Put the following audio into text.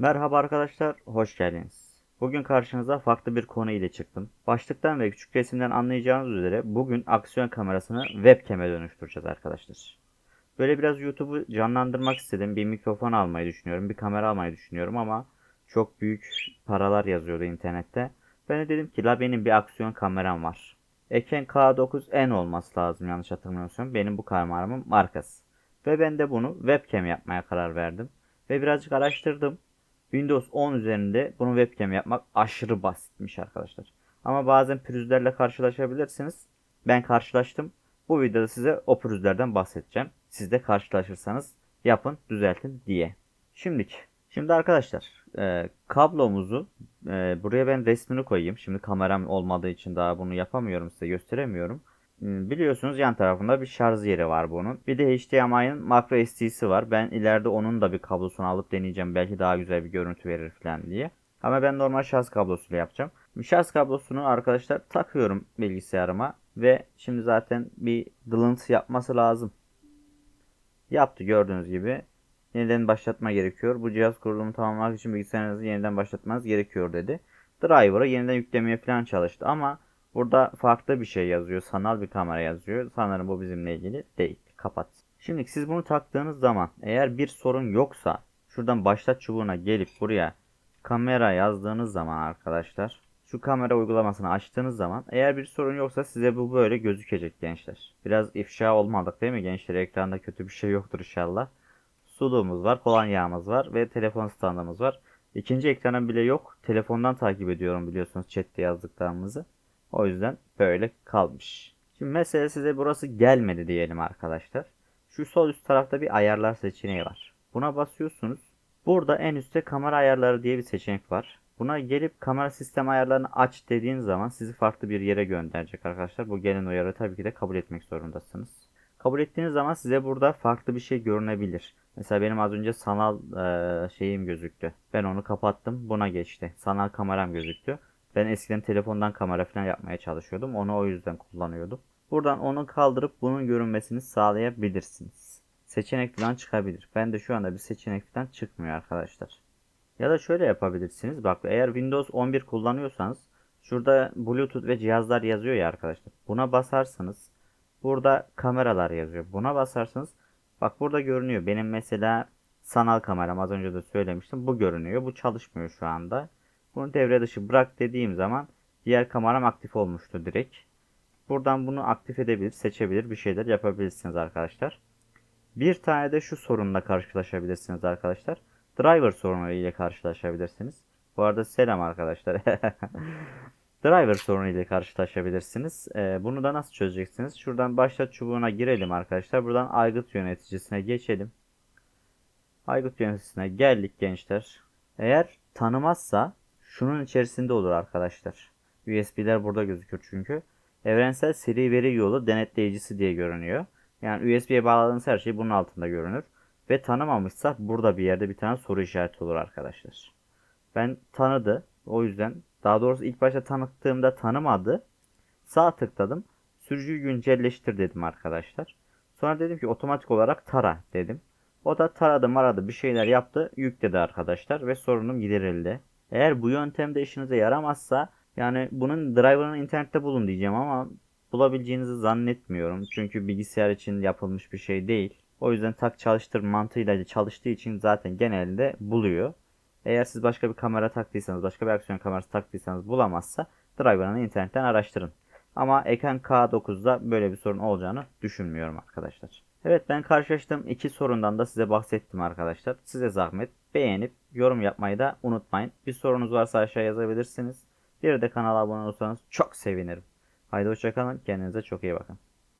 Merhaba arkadaşlar, hoş geldiniz. Bugün karşınıza farklı bir konu ile çıktım. Başlıktan ve küçük resimden anlayacağınız üzere bugün aksiyon kamerasını webcam'e dönüştüreceğiz arkadaşlar. Böyle biraz YouTube'u canlandırmak istedim. Bir mikrofon almayı düşünüyorum, bir kamera almayı düşünüyorum ama çok büyük paralar yazıyordu internette. Ben de dedim ki la benim bir aksiyon kameram var. Eken K9N olması lazım yanlış hatırlamıyorsam. Benim bu kameramın markası. Ve ben de bunu webcam yapmaya karar verdim. Ve birazcık araştırdım. Windows 10 üzerinde bunu webcam yapmak aşırı basitmiş arkadaşlar. Ama bazen pürüzlerle karşılaşabilirsiniz. Ben karşılaştım. Bu videoda size o pürüzlerden bahsedeceğim. Siz de karşılaşırsanız yapın, düzeltin diye. Şimdiki. Şimdi arkadaşlar e, kablomuzu e, buraya ben resmini koyayım. Şimdi kameram olmadığı için daha bunu yapamıyorum size gösteremiyorum. Hmm, Biliyorsunuz yan tarafında bir şarj yeri var bunun. Bir de HDMI'nin macro SD'si var. Ben ileride onun da bir kablosunu alıp deneyeceğim. Belki daha güzel bir görüntü verir falan diye. Ama ben normal şarj kablosuyla yapacağım. Şarj kablosunu arkadaşlar takıyorum bilgisayarıma. Ve şimdi zaten bir dılıntı yapması lazım. Yaptı gördüğünüz gibi. Yeniden başlatma gerekiyor. Bu cihaz kurulumu tamamlamak için bilgisayarınızı yeniden başlatmanız gerekiyor dedi. Driver'ı yeniden yüklemeye falan çalıştı ama Burada farklı bir şey yazıyor. Sanal bir kamera yazıyor. Sanırım bu bizimle ilgili değil. Kapat. Şimdi siz bunu taktığınız zaman eğer bir sorun yoksa şuradan başlat çubuğuna gelip buraya kamera yazdığınız zaman arkadaşlar şu kamera uygulamasını açtığınız zaman eğer bir sorun yoksa size bu böyle gözükecek gençler. Biraz ifşa olmadık değil mi gençler? Ekranda kötü bir şey yoktur inşallah. Suluğumuz var, kolonyamız var ve telefon standımız var. İkinci ekranım bile yok. Telefondan takip ediyorum biliyorsunuz chatte yazdıklarımızı. O yüzden böyle kalmış. Şimdi mesela size burası gelmedi diyelim arkadaşlar. Şu sol üst tarafta bir ayarlar seçeneği var. Buna basıyorsunuz. Burada en üstte kamera ayarları diye bir seçenek var. Buna gelip kamera sistem ayarlarını aç dediğiniz zaman sizi farklı bir yere gönderecek arkadaşlar. Bu gelen uyarı tabii ki de kabul etmek zorundasınız. Kabul ettiğiniz zaman size burada farklı bir şey görünebilir. Mesela benim az önce sanal e, şeyim gözüktü. Ben onu kapattım. Buna geçti. Sanal kameram gözüktü. Ben eskiden telefondan kamera falan yapmaya çalışıyordum. Onu o yüzden kullanıyordum. Buradan onu kaldırıp bunun görünmesini sağlayabilirsiniz. Seçenek falan çıkabilir. Ben de şu anda bir seçenek falan çıkmıyor arkadaşlar. Ya da şöyle yapabilirsiniz. Bak eğer Windows 11 kullanıyorsanız şurada Bluetooth ve cihazlar yazıyor ya arkadaşlar. Buna basarsanız burada kameralar yazıyor. Buna basarsanız bak burada görünüyor. Benim mesela sanal kameram az önce de söylemiştim. Bu görünüyor. Bu çalışmıyor şu anda. Bunu devre dışı bırak dediğim zaman diğer kameram aktif olmuştu direkt. Buradan bunu aktif edebilir, seçebilir, bir şeyler yapabilirsiniz arkadaşlar. Bir tane de şu sorunla karşılaşabilirsiniz arkadaşlar. Driver sorunu ile karşılaşabilirsiniz. Bu arada selam arkadaşlar. Driver sorunu ile karşılaşabilirsiniz. Ee, bunu da nasıl çözeceksiniz? Şuradan başlat çubuğuna girelim arkadaşlar. Buradan aygıt yöneticisine geçelim. Aygıt yöneticisine geldik gençler. Eğer tanımazsa şunun içerisinde olur arkadaşlar. USB'ler burada gözüküyor çünkü. Evrensel seri veri yolu denetleyicisi diye görünüyor. Yani USB'ye bağladığınız her şey bunun altında görünür. Ve tanımamışsa burada bir yerde bir tane soru işareti olur arkadaşlar. Ben tanıdı. O yüzden daha doğrusu ilk başta tanıttığımda tanımadı. Sağ tıkladım. Sürücüyü güncelleştir dedim arkadaşlar. Sonra dedim ki otomatik olarak tara dedim. O da taradı maradı bir şeyler yaptı yükledi arkadaşlar ve sorunum giderildi. Eğer bu yöntemde işinize yaramazsa yani bunun driver'ını internette bulun diyeceğim ama bulabileceğinizi zannetmiyorum. Çünkü bilgisayar için yapılmış bir şey değil. O yüzden tak çalıştır mantığıyla çalıştığı için zaten genelde buluyor. Eğer siz başka bir kamera taktıysanız, başka bir aksiyon kamerası taktıysanız bulamazsa driver'ını internetten araştırın. Ama Eken K9'da böyle bir sorun olacağını düşünmüyorum arkadaşlar. Evet ben karşılaştığım iki sorundan da size bahsettim arkadaşlar. Size zahmet beğenip yorum yapmayı da unutmayın. Bir sorunuz varsa aşağı yazabilirsiniz. Bir de kanala abone olursanız çok sevinirim. Haydi hoşçakalın. Kendinize çok iyi bakın.